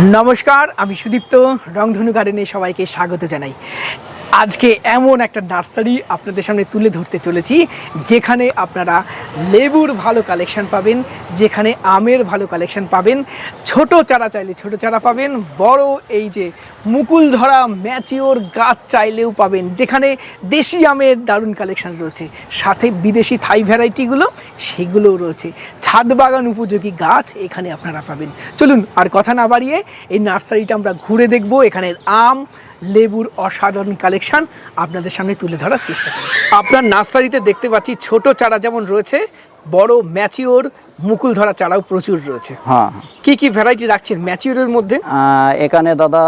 নমস্কার আমি সুদীপ্ত রংধনু গার্ডেনে সবাইকে স্বাগত জানাই। আজকে এমন একটা নার্সারি আপনাদের সামনে তুলে ধরতে চলেছি, যেখানে আপনারা লেবুর ভালো কালেকশন পাবেন, যেখানে আমের ভালো কালেকশন পাবেন, ছোট চারা চাইলে ছোট চারা পাবেন, বড় এই যে মুকুল ধরা ম্যাচিওর গাছ চাইলেও পাবেন, যেখানে দেশি আমের দারুণ কালেকশন রয়েছে। সাথে বিদেশি থাই ভ্যারাইটিগুলো সেগুলোও রয়েছে। ছাদ বাগান উপযোগী গাছ এখানে আপনারা পাবেন। চলুন আর কথা না বাড়িয়ে এই নার্সারিটা আমরা ঘুরে দেখব। এখানের আম, লেবুর অসাধারণ কালেকশন আপনাদের সামনে তুলে ধরার চেষ্টা করি আপনার নার্সারিতে দেখতে পাচ্ছি ছোট চারা যেমন রয়েছে বড় ম্যাচিওর মুকুল ধরা চারাও প্রচুর রয়েছে। হ্যাঁ। কি কি ভ্যারাইটি রাখছেন ম্যাচিওরের মধ্যে? এখানে দাদা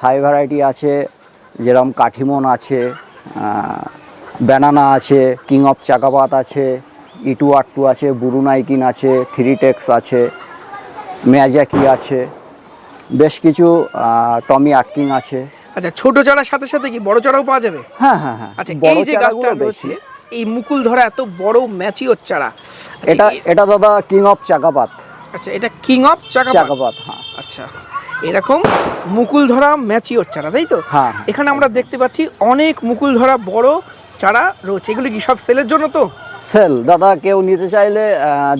থাই ভ্যারাইটি আছে যেরকম কাঠিমন আছে ব্যানানা আছে কিং অফ চাকাপাত আছে ইটু আট্টু আছে বুরুনাইকিন আছে থ্রি টেক্স আছে ম্যাজাকি আছে বেশ কিছু টমি আটকিং আছে। আচ্ছা ছোট চারার সাথে সাথে কি বড় চারাও পাওয়া যাবে? হ্যাঁ হ্যাঁ হ্যাঁ। আচ্ছা এই যে গাছটা রয়েছে এই মুকুল ধরা এত বড় ম্যাচিওর চারা আচ্ছা, এটা এটা দাদা কিং অফ চাকাপাত। আচ্ছা এটা কিং অফ চাকা চাকাপাত হ্যাঁ। আচ্ছা এরকম মুকুল ধরা ম্যাচিওর চারা তাই তো? হ্যাঁ। এখানে আমরা দেখতে পাচ্ছি অনেক মুকুল ধরা বড় চারা রয়েছে এগুলো কি সব সেলের জন্য তো? সেল দাদা কেউ নিতে চাইলে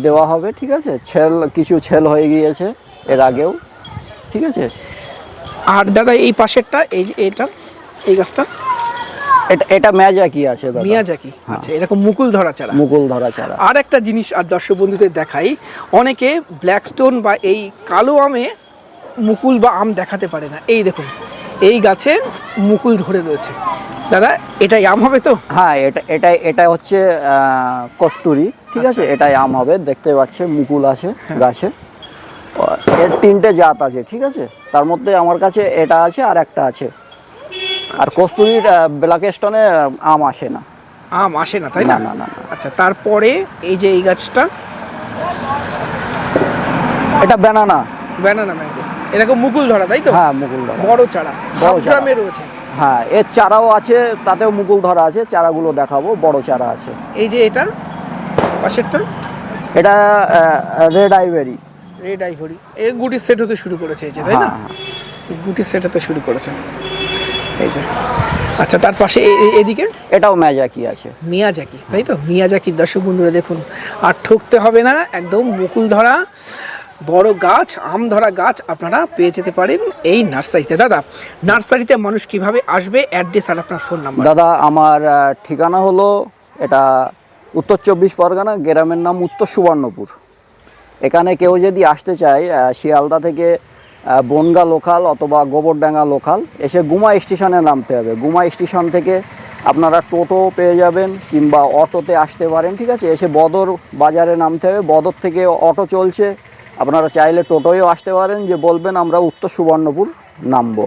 দেওয়া হবে ঠিক আছে? ছেল কিছু ছেল হয়ে গিয়েছে আচ্ছা। এর আগেও ঠিক আছে? আর দাদা এই পাশেরটা এই যে এটা এই গাছটা? এটা এটা ম্যাজাকি আছে দাদা? মিয়াজাকি আচ্ছা এরকম মুকুল ধরা চারা। মুকুল ধরা চারা। আর একটা জিনিস আর দর্শক বন্ধুদের দেখাই অনেকে ব্ল্যাক স্টোন বা এই কালো আমে মুকুল বা আম দেখাতে পারে না। এই দেখুন এই গাছে মুকুল ধরে রয়েছে। দাদা এটাই আম হবে তো? হ্যাঁ এটা এটা এটা হচ্ছে কস্তুরি ঠিক আছে? আচ্ছা। এটাই আম হবে দেখতে পাচ্ছে মুকুল আছে হ্যাঁ। গাছে। এর তিনটে জাত আছে ঠিক আছে? তার মধ্যে আমার কাছে এটা আছে আর একটা আছে। আর। কস্তুরির ব্ল্যাক স্টোনে আম আসে না। আম আসে না তাই না? না না। আচ্ছা তারপরে এই যে এই গাছটা? এটা ব্যানানা। Banana mango. এরকম মুকুল ধরা তাই তো? হ্যাঁ মুকুল ধরা। বড় চারা। বড়। গ্রামে রয়েছে। হ্যাঁ এর চারাও আছে তাতেও মুকুল ধরা আছে চারাগুলো দেখাবো বড় চারা আছে। এই যে এটা পাশেরটা? এটা রেড আইভেরি। Red ivory. এর গুটির সেট হতে শুরু করেছে এই যে তাই না? হ্যাঁ গুটির সেট হতে শুরু করেছে। এই যে। আচ্ছা তার পাশে এদিকে? এটাও ম্যাজাকি আছে। মিয়াজাকি তাই তো? মিয়াজাকির দর্শক বন্ধুরা দেখুন আর ঠকতে হবে না একদম মুকুল ধরা বড় গাছ আম ধরা গাছ আপনারা পেয়ে যেতে পারেন এই নার্সারিতে। দাদা নার্সারিতে মানুষ কীভাবে আসবে? অ্যাড্রেস আর আপনার ফোন নাম্বার দাদা আমার ঠিকানা হলো এটা উত্তর চব্বিশ পরগনা গ্রামের নাম উত্তর সুবর্ণপুর। এখানে কেউ যদি আসতে চায় শিয়ালদা থেকে বনগা লোকাল অথবা গোবরডাঙ্গা লোকাল এসে গুমা স্টেশনে নামতে হবে। গুমা স্টেশন থেকে আপনারা টোটো পেয়ে যাবেন কিংবা অটোতে আসতে পারেন ঠিক আছে? এসে বদর বাজারে নামতে হবে। বদর থেকে অটো চলছে। আপনারা চাইলে টোটোয়ও আসতে পারেন। যে বলবেন আমরা উত্তর সুবর্ণপুর নামবো।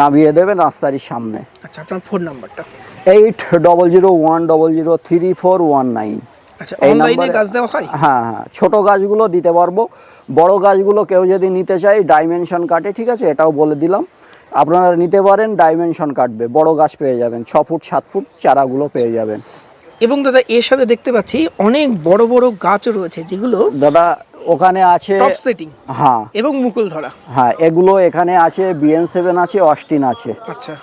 নামিয়ে দেবে নার্সারির সামনে। আচ্ছা আপনার ফোন নাম্বারটা? Eight double zero one double zero three four one nine. আচ্ছা অনলাইনে গাছ দেওয়া হয়? হ্যাঁ হ্যাঁ ছোট গাছগুলো দিতে পারব। বড় গাছগুলো কেউ যদি নিতে চায় ডাইমেনশন কাটে ঠিক আছে? এটাও বলে দিলাম। আপনারা নিতে পারেন ডাইমেনশন কাটবে। বড় গাছ পেয়ে যাবেন ছ ফুট সাত ফুট চারাগুলো পেয়ে যাবেন। এবং দাদা এর সাথে দেখতে পাচ্ছি অনেক বড় বড় গাছও রয়েছে যেগুলো দাদা ওখানে আছে টপ সেটিং হ্যাঁ। এবং মুকুল ধরা। হ্যাঁ এগুলো এখানে আছে বিএন সেভেন আছে অস্টিন আছে। আচ্ছা।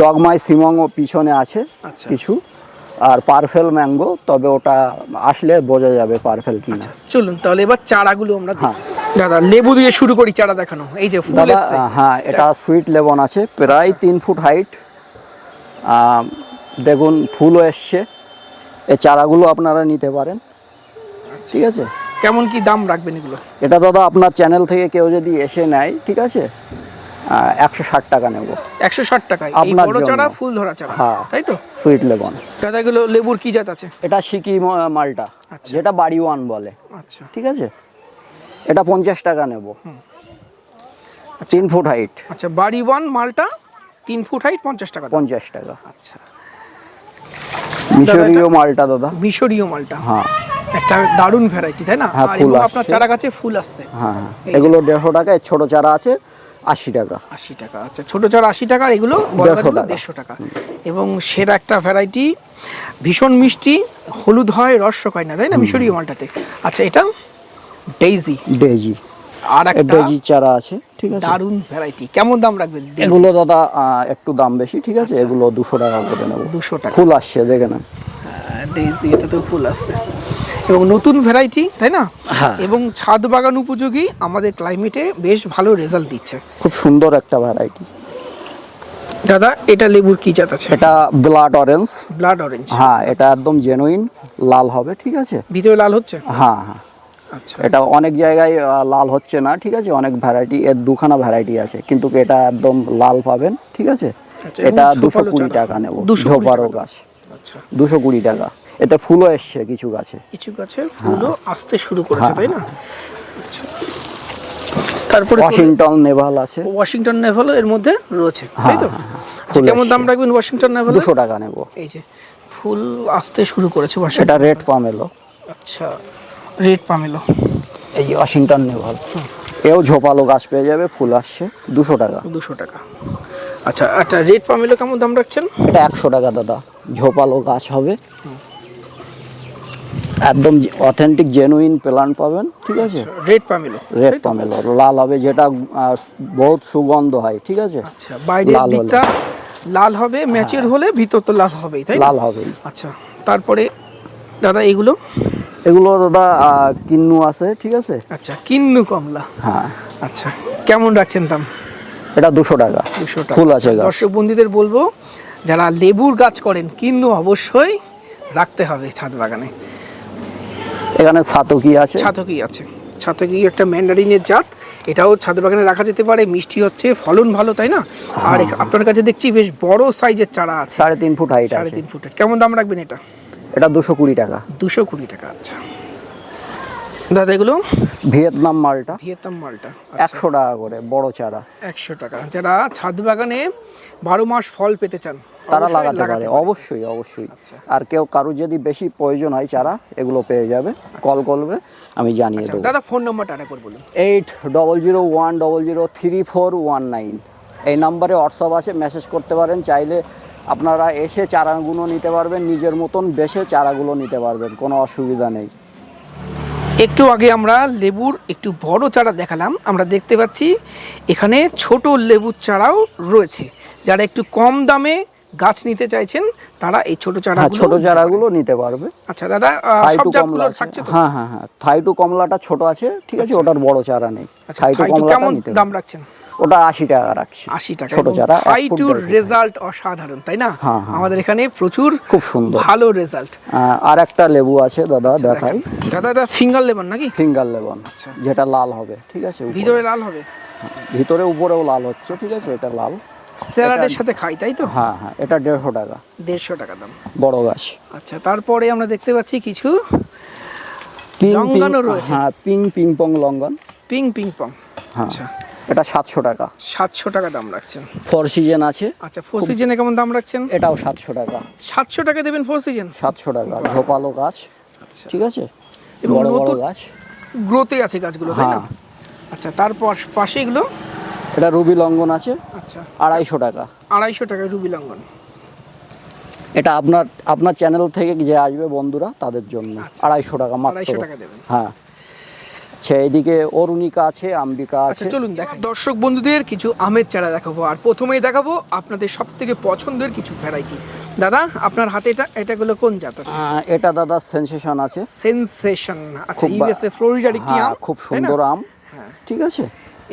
ডগমাই সিমং পিছনে আছে আচ্ছা। কিছু। আর পারফেল ম্যাঙ্গো তবে ওটা আসলে বোঝা যাবে পারফেল কিনা। চলুন তাহলে এবার চারাগুলো আমরা হ্যাঁ। দাদা লেবু দিয়ে শুরু করি চারা দেখানো। এই যে দাদা হ্যাঁ এটা সুইট লেবন আছে প্রায় তিন ফুট হাইট। দেখুন ফুলও এসছে। এই চারাগুলো আপনারা নিতে পারেন। ঠিক আছে? কেমন কি দাম রাখবেন এগুলো? এটা দাদা আপনার চ্যানেল থেকে কেউ যদি এসে নেয় ঠিক আছে? একশো ষাট টাকা নেব। একশো ষাট টাকায়। এই আপনার। চারা ফুল ধরা চারা হ্যাঁ। তাই তো? সুইট লেবন দাদা এগুলো লেবুর কি জাত আছে? এটা সিকি মালটা আচ্ছা। যেটা বাড়ি ওয়ান বলে। আচ্ছা। ঠিক আছে? এটা পঞ্চাশ টাকা নেব। তিন ফুট হাইট আচ্ছা বাড়ি ওয়ান মালটা তিন ফুট হাইট পঞ্চাশ টাকা পঞ্চাশ টাকা। আচ্ছা। মিশরীয় মালটা দাদা। মিশরীয় মালটা। হ্যাঁ। একটা দারুণ ভ্যারাইটি তাই না? হ্যাঁ, ফুল আপনার। চারা গাছে ফুল আসছে। হ্যাঁ হ্যাঁ। এগুলো দেড়শো টাকা এর ছোট চারা আছে। আশি টাকা। আশি টাকা আচ্ছা ছোট চারা আশি টাকা আর এগুলো টাকা। দেড়শো টাকা। এবং সেরা একটা ভ্যারাইটি ভীষণ মিষ্টি হলুদ হয় রস হয় না তাই না? মিশরীয় মালটাতে। আচ্ছা এটা ডেইজি। ডেজি আর একটা ডেজি চারা আছে ঠিক আছে। দারুণ ভ্যারাইটি কেমন দাম রাখবেন এগুলো দাদা একটু দাম বেশি ঠিক আছে? এগুলো দুশো টাকা করে নেব। দুশো টাকা। ফুল আসছে দেখে না ডেইজি এটা তো ফুল আসছে। এবং নতুন ভ্যারাইটি তাই না? হ্যাঁ। এবং ছাদ বাগান উপযোগী আমাদের ক্লাইমেটে বেশ ভালো রেজাল্ট দিচ্ছে। খুব সুন্দর একটা ভ্যারাইটি দাদা এটা লেবুর কি জাত আছে? এটা ব্লাড অরেঞ্জ ব্লাড অরেঞ্জ হ্যাঁ এটা একদম জেনুইন লাল হবে ঠিক আছে? ভিতরে লাল হচ্ছে? হ্যাঁ হ্যাঁ। আচ্ছা। এটা অনেক জায়গায় লাল হচ্ছে না ঠিক আছে? অনেক ভ্যারাইটি এর দুখানা ভ্যারাইটি আছে। কিন্তু এটা একদম লাল পাবেন ঠিক আছে? আচ্ছা, এটা দুশো ঝোপালো কুড়ি? টাকা নেব 220 ঝোপারো টাকা। গাছ। আচ্ছা। দুশো কুড়ি টাকা। এতে ফুলও এসছে কিছু গাছে। কিছু গাছে ফুলও আসতে শুরু করেছে তাই না? আচ্ছা। তারপরে ওয়াশিংটন নেভাল আছে। ওয়াশিংটন নেভালও এর মধ্যে রয়েছে তাই তো? হ্যাঁ, হ্যাঁ, আচ্ছা, কেমন দাম রাখবেন ওয়াশিংটন নেভাল? দুশো টাকা নেব। এই যে ফুল আসতে শুরু করেছে ওয়াশিংটন এটা রেড পামেলো। আচ্ছা রেড পামেলো। এই যে ওয়াশিংটন নেভাল। এও ঝোপালো গাছ পেয়ে যাবে ফুল আসছে দুশো টাকা। দুশো টাকা। আচ্ছা একটা রেড পামেলো কেমন দাম রাখছেন? এটা একশো টাকা দাদা ঝোপালো গাছ হবে। একদম অথেন্টিক জেনুইন প্লান্ট পাবেন ঠিক আছে? রেড পামেলো রেড পামেলো লাল হবে যেটা বহুত সুগন্ধ হয় ঠিক আছে? আচ্ছা বাইরের লাল দিকটা লাল হবে ম্যাচিউর হলে ভিতর তো লাল হবেই তাই লাল হবে। আচ্ছা তারপরে দাদা এগুলো? এগুলো দাদা কিন্নু আছে ঠিক আছে? আচ্ছা কিন্নু কমলা। হ্যাঁ। আচ্ছা কেমন রাখছেন দাম? এটা দুশো টাকা। দুশো টাকা। ফুল আছে দর্শক বন্ধুদের বলব যারা লেবুর গাছ করেন কিন্নু অবশ্যই রাখতে হবে ছাদ বাগানে। এখানে সাতকি আছে। ছাতকি আছে। ছাতকি একটা ম্যান্ডারিনের জাত। এটাও ছাদ বাগানে রাখা যেতে পারে। মিষ্টি হচ্ছে ফলন ভালো তাই না? আর আপনার কাছে দেখছি বেশ বড় সাইজের চারা আছে। সাড়ে তিন ফুট হাইট সাড়ে তিন ফুটের। কেমন দাম রাখবেন এটা? এটা দুশো কুড়ি টাকা। দুশো কুড়ি টাকা আচ্ছা। দাদা এগুলো? ভিয়েতনাম মালটা। ভিয়েতনাম মালটা একশো টাকা করে বড় চারা। একশো টাকা। যারা ছাদ বাগানে বারো মাস ফল পেতে চান তারা লাগাতে পারে। অবশ্যই অবশ্যই। আচ্ছা। আর কেউ কারও যদি বেশি প্রয়োজন হয় চারা এগুলো পেয়ে যাবে। কল করবে আমি জানিয়ে আচ্ছা, দেবো। দাদা ফোন নম্বরটা আরেকবার বলুন। Eight double zero one double zero three four one nine. এই নাম্বারে হোয়াটসঅ্যাপ আছে মেসেজ করতে পারেন। চাইলে আপনারা এসে চারাগুলো নিতে পারবেন নিজের মতন বেছে চারাগুলো নিতে পারবেন কোনো অসুবিধা নেই। একটু আগে আমরা লেবুর একটু বড় চারা দেখালাম। আমরা দেখতে পাচ্ছি এখানে ছোট লেবুর চারাও রয়েছে যারা একটু কম দামে গাছ নিতে চাইছেন তারা এই ছোট চারা হ্যাঁ ছোট চারাগুলো নিতে পারবে। আচ্ছা দাদা আহ, থাই সব টু কমলা জাতগুলো থাকছে তো? হ্যাঁ হ্যাঁ হ্যাঁ থাই টু কমলাটা ছোট আছে ঠিক আছে ওটার বড় চারা নেই। আচ্ছা থাই টু কমলাটা কেমন নিতে দাম রাখছেন? ওটা আশি টাকা রাখছি। আশি টাকা ছোট চারা এক হাই ফুট টু দেড় ফুট। রেজাল্ট অসাধারণ তাই না? হ্যাঁ, হ্যাঁ। আমাদের এখানে প্রচুর খুব সুন্দর। ভালো রেজাল্ট। আর একটা লেবু আছে দাদা দেখাই। দাদা এটা ফিঙ্গার লেমন নাকি? ফিঙ্গার লেবন আচ্ছা। যেটা লাল হবে ঠিক আছে ভিতরে লাল হবে? ভিতরে উপরেও লাল হচ্ছে ঠিক আছে এটা লাল। স্যালাডের সাথে খাই তাই তো? হ্যাঁ হ্যাঁ এটা দেড়শো টাকা। দেড়শো টাকা দাম। বড় গাছ। আচ্ছা তারপরে আমরা দেখতে পাচ্ছি কিছু পিং রয়েছে। হ্যাঁ পিং পিং পং লঙ্ঘন পিং পিং পং। হ্যাঁ আচ্ছা। এটা সাতশো টাকা। সাতশো টাকা দাম রাখছেন। ফোর সিজন আছে। আচ্ছা ফোর সিজনে কেমন দাম রাখছেন? এটাও সাতশো টাকা। সাতশো টাকা দেবেন ফোর সিজন? সাতশো টাকা ঝোপালো গাছ। আচ্ছা। ঠিক আছে? বড় বড় গাছ। গ্রোতে আছে গাছগুলো তাই না? হ্যাঁ। আচ্ছা তারপর পাশে এগুলো? এটা রুবি লঙ্ঘন আছে। আচ্ছা। আড়াইশো টাকা। আড়াইশো টাকা রুবি লঙ্ঘন এটা আপনার আপনার চ্যানেল থেকে যে আসবে বন্ধুরা তাদের জন্য। আড়াইশো টাকা মাত্র। আচ্ছা। টাকা দেবেন। হ্যাঁ। আচ্ছা এইদিকে অরুণিকা আছে আম্বিকা আচ্ছা আছে। চলুন দেখাই। দর্শক বন্ধুদের কিছু আমের চারা দেখাবো। আর প্রথমেই দেখাবো আপনাদের সব থেকে পছন্দের কিছু ভ্যারাইটি দাদা আপনার হাতে এটা এটাগুলো কোন জাত আছে? এটা দাদা সেন্সেশন আছে। সেনসেশন আচ্ছা ইউএসএ ফ্লোরিডার একটি হ্যাঁ আম খুব সুন্দর আম। হ্যাঁ। ঠিক আছে?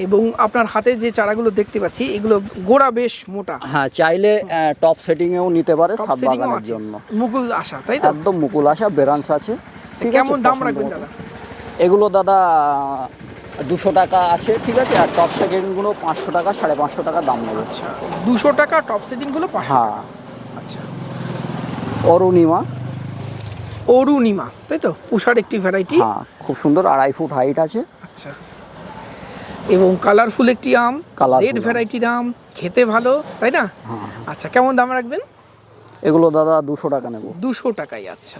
এবং আপনার হাতে যে চারাগুলো দেখতে পাচ্ছি এগুলো গোড়া বেশ মোটা। হ্যাঁ চাইলে টপ সেটিং এও নিতে পারে সাত বাগানের জন্য। মুকুল আশা তাই তো? একদম মুকুল আশা বেরান্স আছে। ঠিক আচ্ছা, কেমন দাম রাখবেন দাদা? এগুলো দাদা দুশো টাকা আছে ঠিক আছে আর টপ সেকেন্ডগুলো পাঁচশো টাকা সাড়ে পাঁচশো টাকা দাম নেবে। আচ্ছা দুশো টাকা টপ সেটিংগুলো পাঁচশো হ্যাঁ। আচ্ছা। অরুণিমা। অরুণিমা তাই তো? উষার একটি ভ্যারাইটি হ্যাঁ খুব সুন্দর আড়াই ফুট হাইট আছে। আচ্ছা। এবং কালারফুল একটি আম রেড ভ্যারাইটির আম। খেতে ভালো তাই না? হ্যাঁ আচ্ছা কেমন দাম রাখবেন? এগুলো দাদা দুশো টাকা নেব। দুশো টাকাই আচ্ছা।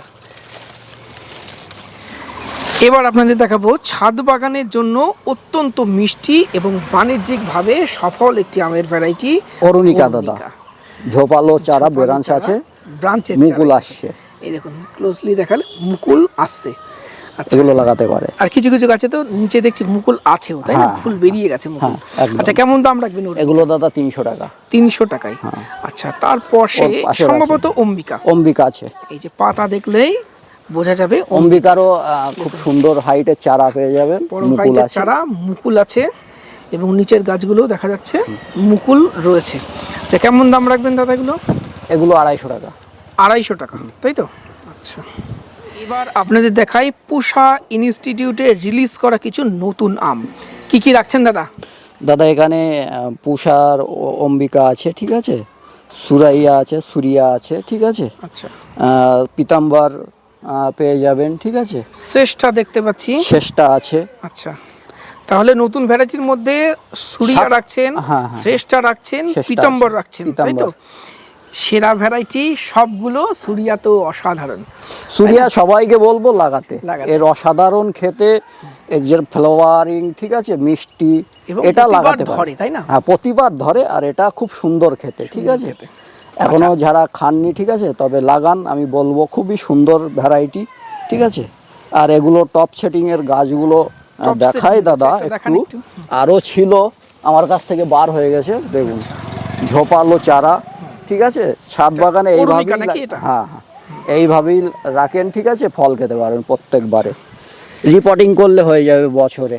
এবার আপনাদের দেখাবো ছাদ বাগানের জন্য অত্যন্ত মিষ্টি এবং বাণিজ্যিকভাবে সফল একটি আমের ভ্যারাইটি অরুণিকা দাদা। ঝোপালো চারা ব্রাঞ্চ আছে। ব্রাঞ্চের মুকুল আসছে। এই দেখুন ক্লোজলি দেখালে মুকুল আসছে। এগুলো লাগাতে পারে। আর কিছু কিছু গাছে তো নিচে দেখছি মুকুল আছেও তাই না? হ্যাঁ, ফুল বেরিয়ে গেছে মুকুল। হ্যাঁ, আচ্ছা কেমন দাম রাখবেন এগুলো দাদা তিনশো টাকা। তিনশো টাকায়। আচ্ছা তারপর সে। সম্ভবত অম্বিকা। অম্বিকা আছে। এই যে পাতা দেখলেই বোঝা যাবে অম্বিকারও খুব সুন্দর হাইটের চারা পেয়ে যাবেন মুকুল আছে। চারা মুকুল আছে এবং নিচের গাছগুলো দেখা যাচ্ছে মুকুল রয়েছে। আচ্ছা কেমন দাম রাখবেন দাদা এগুলো? এগুলো আড়াইশো টাকা। আড়াইশো টাকা তাই তো? আচ্ছা। এবার আপনাদের দেখাই পুষা ইনস্টিটিউটে রিলিজ করা কিছু নতুন আম। কি কি রাখছেন দাদা? দাদা এখানে পুষার অম্বিকা আছে ঠিক আছে? সুরাইয়া আছে সুরিয়া আছে ঠিক আছে? আচ্ছা। পিতাম্বর পেয়ে যাবেন ঠিক আছে? শ্রেষ্ঠা দেখতে পাচ্ছি। শেষটা আছে। আচ্ছা। তাহলে নতুন ভ্যারাইটির মধ্যে সুরিয়া রাখছেন হ্যাঁ, হ্যাঁ। শ্রেষ্ঠা রাখছেন শ্রেষ্ঠা পিতম্বর আছে, রাখছেন তাই তো? পিতাম্বর। সেরা ভ্যারাইটি সবগুলো সুরিয়া তো অসাধারণ সুরিয়া সবাইকে বলব লাগাতে। এর অসাধারণ খেতে এর যে ফ্লাওয়ারিং ঠিক আছে মিষ্টি এটা লাগাতে ধরে, পারে তাই না? হ্যাঁ প্রতিবার ধরে আর এটা খুব সুন্দর খেতে ঠিক আছে খেতে। এখনও যারা খাননি ঠিক আছে তবে লাগান আমি বলব খুবই সুন্দর ভ্যারাইটি ঠিক আছে আর এগুলো টপ সেটিং এর গাছগুলো দেখাই দাদা গাছ, একটু একটু। আরও ছিল আমার কাছ থেকে বার হয়ে গেছে দেখুন ঝোপালো চারা ঠিক আছে? ছাদ বাগানে এইভাবেই এটা? হ্যাঁ হ্যাঁ। এইভাবেই রাখেন ঠিক আছে? ফল খেতে পারেন প্রত্যেকবারে। রিপোর্টিং করলে হয়ে যাবে বছরে।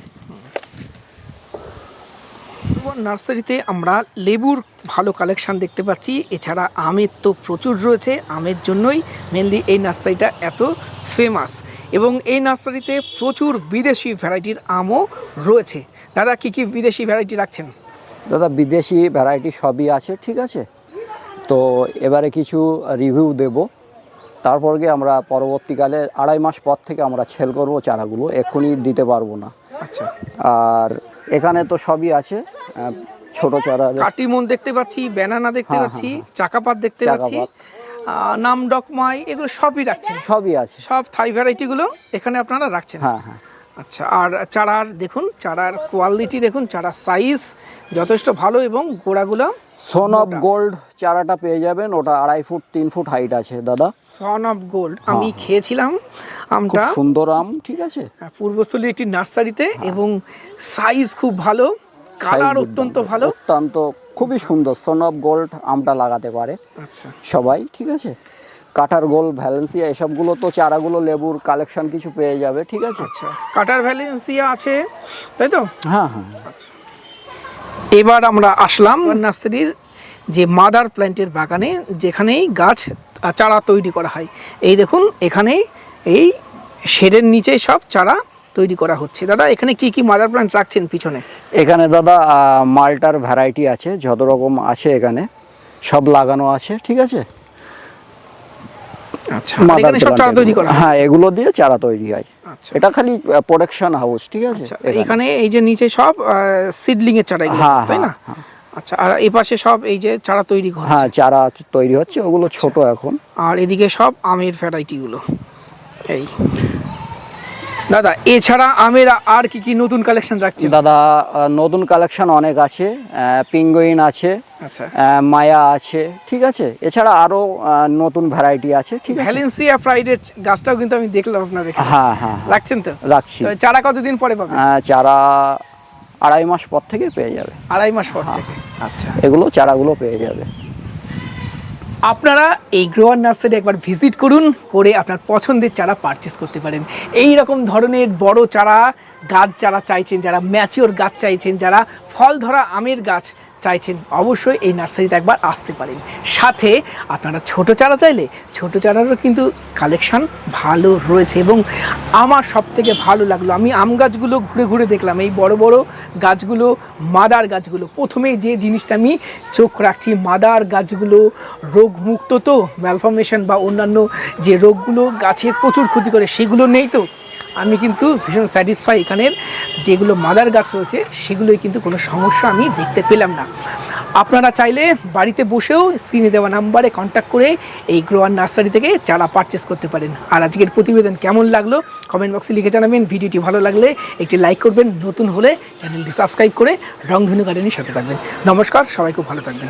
নার্সারিতে আমরা লেবুর ভালো কালেকশন দেখতে পাচ্ছি। এছাড়া আমের তো প্রচুর রয়েছে। আমের জন্যই মেনলি এই নার্সারিটা এত ফেমাস এবং এই নার্সারিতে প্রচুর বিদেশি ভ্যারাইটির আমও রয়েছে। দাদা কি কি বিদেশি ভ্যারাইটি রাখছেন? দাদা বিদেশি ভ্যারাইটি সবই আছে ঠিক আছে? তো এবারে কিছু রিভিউ দেব। তারপর গিয়ে আমরা পরবর্তীকালে আড়াই মাস পর থেকে আমরা ছেল করব চারাগুলো এখনই দিতে পারব না। আচ্ছা। আর এখানে তো সবই আছে ছোট চারা। কাটিমন দেখতে পাচ্ছি ব্যানানা দেখতে হ্যাঁ, পাচ্ছি চাকাপাত দেখতে পাচ্ছি। নাম ডকমাই এগুলো সবই রাখছেন? সবই আছে। সব থাই ভ্যারাইটিগুলো এখানে আপনারা রাখছেন? হ্যাঁ হ্যাঁ। আচ্ছা আর চারার দেখুন চারার কোয়ালিটি দেখুন চারার সাইজ যথেষ্ট ভালো এবং গোড়াগুলো সন অফ গোল্ড চারাটা পেয়ে যাবেন ওটা আড়াই ফুট তিন ফুট হাইট আছে দাদা। সন অফ গোল্ড আমি খেয়েছিলাম আমটা। সুন্দর আম ঠিক আছে? পূর্বস্থলী একটি নার্সারিতে এবং সাইজ খুব ভালো কালার অত্যন্ত ভালো। অত্যন্ত খুবই সুন্দর সন অফ গোল্ড আমটা লাগাতে পারে আচ্ছা। সবাই ঠিক আছে? কাটার গোল ভ্যালেন্সিয়া এসবগুলো তো চারাগুলো লেবুর কালেকশন কিছু পেয়ে যাবে ঠিক আছে? আচ্ছা কাটার ভ্যালেন্সিয়া আছে তাই তো? হ্যাঁ হ্যাঁ। এবার আমরা আসলাম নার্সারির যে মাদার প্ল্যান্টের বাগানে যেখানেই গাছ চারা তৈরি করা হয়। এই দেখুন এখানে এই শেডের নিচে সব চারা তৈরি করা হচ্ছে। দাদা এখানে কি কি মাদার প্ল্যান্ট রাখছেন পিছনে? এখানে দাদা মালটার ভ্যারাইটি আছে যত রকম আছে এখানে সব লাগানো আছে ঠিক আছে? আচ্ছা। Mother এখানে সব চারা তৈরি করা হ্যাঁ। এগুলো দিয়ে চারা তৈরি হয়। আচ্ছা। এটা খালি প্রোডাকশন হাউস ঠিক আছে? আচ্ছা এখানে। এই যে নিচে সব সিডলিং এর চারা হ্যাঁ, তাই না? হ্যাঁ, আচ্ছা আর এই পাশে সব এই যে চারা তৈরি হচ্ছে। হ্যাঁ চারা তৈরি হচ্ছে ওগুলো ছোট এখন। আর এদিকে সব আমের ভ্যারাইটি গুলো। এই। দাদা এছাড়া আমের আর কি কি নতুন কালেকশন রাখছেন? দাদা নতুন কালেকশন অনেক আছে পিঙ্গুইন আছে আচ্ছা। মায়া আছে ঠিক আছে? এছাড়া আরও আহ, নতুন ভ্যারাইটি আছে ঠিক আছে? ভ্যালেন্সিয়া ফ্রাইডের গাছটাও কিন্তু আমি দেখলাম আপনাদের এখানে। হ্যাঁ হ্যাঁ হ্যাঁ, রাখছেন তো? রাখছি। তো চারা কতদিন পরে পাবেন? চারা আড়াই মাস পর থেকে পেয়ে যাবে। আড়াই মাস পর থেকে। আচ্ছা। এগুলো চারাগুলো পেয়ে যাবে। আপনারা এই গ্রোয়ার নার্সারি একবার ভিজিট করুন, করে আপনার পছন্দের চারা পারচেস করতে পারেন। এই রকম ধরনের বড় চারা, গাছ যারা চাইছেন, যারা ম্যাচিওর গাছ চাইছেন, যারা ফল ধরা আমের গাছ চাইছেন, অবশ্যই এই নার্সারিতে একবার আসতে পারেন। সাথে আপনারা ছোট চারা চাইলে, ছোট চারারও কিন্তু কালেকশন ভালো রয়েছে এবং আমার সব থেকে ভালো লাগল, আমি আম গাছগুলো ঘুরে ঘুরে দেখলাম, এই বড় বড় গাছগুলো, মাদার গাছগুলো। প্রথমে যে জিনিসটা আমি চোখ রাখছি, মাদার গাছগুলো রোগমুক্ত তো ম্যালফরমেশন বা অন্যান্য যে রোগগুলো গাছের প্রচুর ক্ষতি করে, সেগুলো নেই তো। আমি কিন্তু ভীষণ স্যাটিসফাই এখানের যেগুলো মাদার গাছ রয়েছে, সেগুলোই কিন্তু কোনো সমস্যা আমি দেখতে পেলাম না। আপনারা চাইলে বাড়িতে বসেও স্ক্রিনে দেওয়া নাম্বারে কন্ট্যাক্ট করে এই গ্রোয়ার নার্সারি থেকে চারা পারচেস করতে পারেন। আর আজকের প্রতিবেদন কেমন লাগল কমেন্ট বক্সে লিখে জানাবেন। ভিডিওটি ভালো লাগলে একটি লাইক করবেন। নতুন হলে চ্যানেলটি সাবস্ক্রাইব করে রংধনু গার্ডেনের সাথে থাকবেন। নমস্কার, সবাই খুব ভালো থাকবেন।